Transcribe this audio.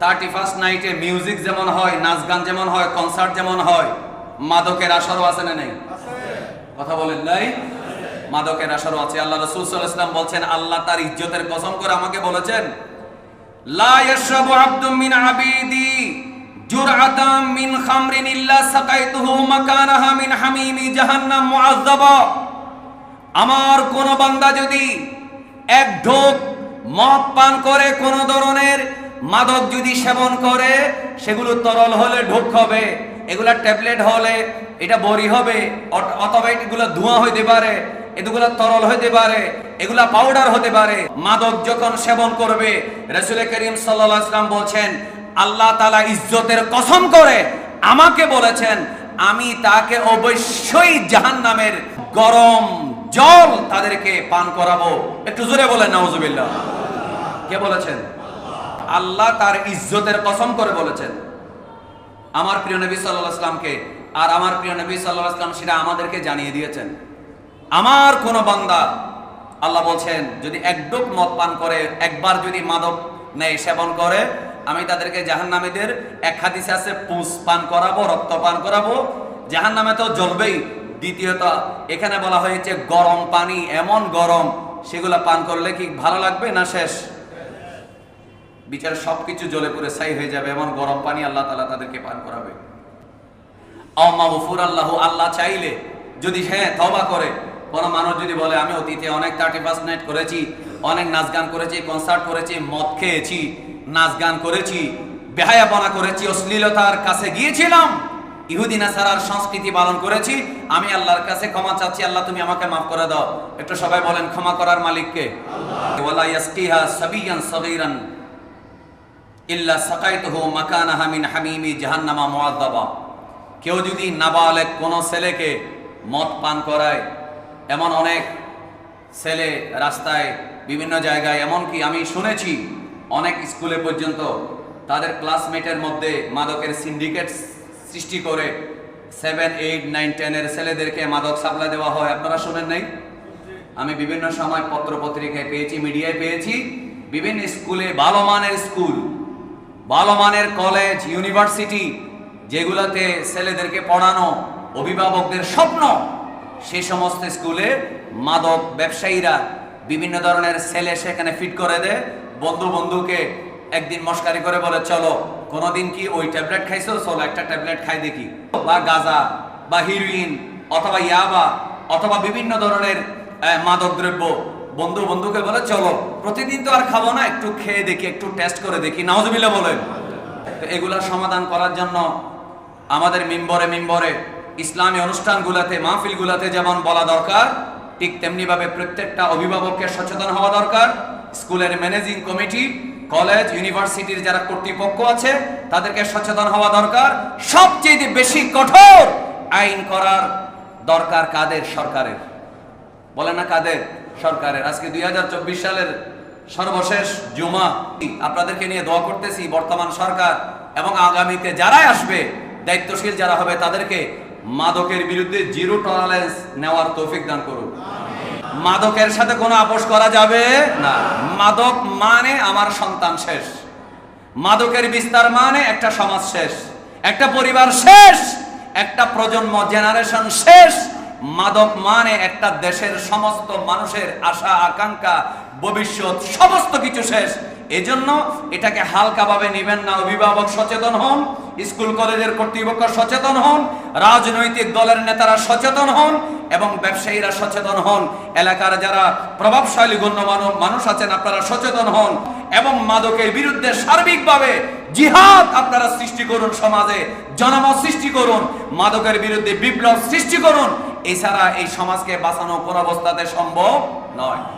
Thirty first নাইটে music যেমন হয়, নাচ গান যেমন হয় কনসার্ট যেমন হয়, মাদকের আসরও আছে না নেই? কথা বলেন নাই? মাদকের আসরও আছে। আল্লাহ রসুল সাল্লাল্লাহু বলছেন, আল্লাহ তার ইজ্জতের কসম করে আমাকে বলেছেন, লা মিন মিন খামরিন জাহান্নাম আমার কোন বান্দা যদি এক ঢোক মদ পান করে কোন ধরনের মাদক যদি সেবন করে, সেগুলো তরল হলে ঢোক হবে, এগুলা ট্যাবলেট হলে এটা বড়ি হবে অথবা এগুলো ধোঁয়া হইতে পারে, এগুলো তরল হইতে পারে, এগুলা পাউডার হতে পারে। মাদক যখন সেবন করবে, রসুল করিম বলছেন, আল্লাহ তাআলা ইজ্জতের কসম করে আমাকে বলেছেন, আমি তাকে অবশ্যই জাহান্নামের গরম জল তাদেরকে পান করাবো। একটু জোরে বলেন, নাউজুবিল্লাহ। কে বলেছেন? আল্লাহ তার ইজ্জতের কসম করে বলেছেন। আমার প্রিয় নবী সাল্লাল্লাহু আলাইহি সাল্লামকে আর আমার প্রিয় নবী সাল্লাল্লাহু আলাইহি সাল্লাম সেটা আমাদেরকে জানিয়ে দিয়েছেন। আমার কোন বান্দা, আল্লাহ বলছেন, যদি এক মদ পান করে, একবার যদি মাদক নেয়, সেবন করে, আমি তাদেরকে জাহান্নামীদের এক হাদিসে আছে, পুষ পান করাবো, রক্ত পান করাবো, জাহান্নামে তো জ্বলবেই। দ্বিতীয়ত, এখানে বলা হয়েছে গরম পানি, এমন গরম, সেগুলো পান করলে কি ভালো লাগবে না শেষ? বিচার সবকিছু জ্বলে পুড়ে ছাই হয়ে যাবে, এমন গরম পানি আল্লাহ তালা তাদেরকে পান করাবে। অমাগফুর আল্লাহ আল্লাহ চাইলে যদি হ্যাঁ তবা করে। কোন মানুষ যদি বলে, আমি অতীতে অনেক থার্টি ফার্স্ট নাইট করেছি, অনেক নাচ গান করেছি কনসার্ট করেছি, মদ খেয়েছি, নাচ গান করেছি, বেহায়াপনা করেছি, অশ্লীলতার কাছে গিয়েছিলাম, ইহুদি নাসারার সংস্কৃতি পালন করেছি, আমি আল্লাহর কাছে ক্ষমা চাচ্ছি, আল্লাহ তুমি আমাকে মাফ করে দাও। একটু সবাই বলেন, ক্ষমা করার মালিককে? ওয়ালা ইয়াসকিহা সাবিয়ান ইল্লা সাকাইতুহু মাকানাহা মিন হামিমি জাহান্নামা মুআদ্দাবা কেউ যদি নাবালেক কোন ছেলেকে মদ পান করায়, এমন অনেক ছেলে রাস্তায় বিভিন্ন জায়গায়, এমনকি আমি শুনেছি অনেক স্কুলে পর্যন্ত তাদের ক্লাসমেটের মধ্যে মাদকের সিন্ডিকেট সৃষ্টি করে সেভেন, এইট, নাইন, টেনের ছেলেদেরকে মাদক সাপ্লাই দেওয়া হয়। আপনারা শোনেন নাই? আমি বিভিন্ন সময় পত্র পত্রিকায় পেয়েছি, মিডিয়ায় পেয়েছি, বিভিন্ন স্কুলে ভালো মানের স্কুল ভালো মানের কলেজ ইউনিভার্সিটি যেগুলোতে ছেলেদেরকে পড়ানো, অভিভাবকদের স্বপ্ন সেই সমস্ত স্কুলে মাদক ব্যবসায়ীরা বিভিন্ন ধরনের ছেলে সেখানে ফিট করে দেয়। বন্ধু বন্ধুকে একদিন মস্কারি করে বলে, চলো, কোনোদিন কি ওই ট্যাবলেট খাইছো? চলো, একটা ট্যাবলেট খাই দেখি। বা গাঁজা, বা হিরোইন অথবা ইয়াবা, অথবা বিভিন্ন ধরনের মাদক দ্রব্য বন্ধু, বন্ধুকে বলে, চলো, প্রতিদিন তো আর খাব না, একটু খেয়ে দেখি, একটু টেস্ট করে দেখি। নাউজুবিল্লাহ বলে তো এগুলার সমাধান করার জন্য আমাদের মিম্বরে মিম্বরে ইসলামী অনুষ্ঠানগুলোতে, মাহফিলগুলোতে যেমন বলা দরকার, ঠিক তেমনি ভাবে প্রত্যেকটা অভিভাবককে সচেতন হওয়া দরকার। স্কুলের ম্যানেজিং কমিটি, কলেজ, ইউনিভার্সিটির যারা কর্তৃপক্ষ আছে, তাদেরকে সচেতন হওয়া দরকার। সবচেয়ে বেশি কঠোর আইন করার দরকার কাদের? সরকারের। বলে না কাদের? সরকারের। আজকে দুই হাজার চব্বিশ সালের সর্বশেষ জুমা। আপনাদেরকে নিয়ে দোয়া করতেছি বর্তমান সরকার এবং আগামীতে যারাই আসবে দায়িত্বশীল যারা হবে তাদেরকে মাদকের বিরুদ্ধে জিরো টলারেন্স নেওয়ার তৌফিক দান করুন। মাদকের সাথে কোনো আপোষ করা যাবে না। মাদক মানে আমার সন্তান শেষ। মাদকের বিস্তার মানে একটা সমাজ শেষ। একটা পরিবার শেষ। একটা প্রজন্ম জেনারেশন শেষ। মাদক মানে একটা দেশের সমস্ত মানুষের আশা, আকাঙ্ক্ষা, ভবিষ্যৎ, সমস্ত কিছু শেষ। এজন্য এটাকে হালকাভাবে নেবেন না। অভিভাবক সচেতন হন, স্কুল, কলেজের কর্তৃপক্ষ সচেতন হন, রাজনৈতিক দলের নেতারা সচেতন হন এবং ব্যবসায়ীরা সচেতন হন। এলাকার যারা প্রভাবশালী, গণ্যমান্য মানুষ আছেন, আপনারা সচেতন হন এবং মাদকের বিরুদ্ধে সার্বিকভাবে জিহাদ আপনারা সৃষ্টি করুন সমাজে, জনমত সৃষ্টি করুন, মাদকের বিরুদ্ধে বিপ্লব সৃষ্টি করুন। এছাড়া এই সমাজকে বাঁচানো কোন অবস্থাতে সম্ভব নয়।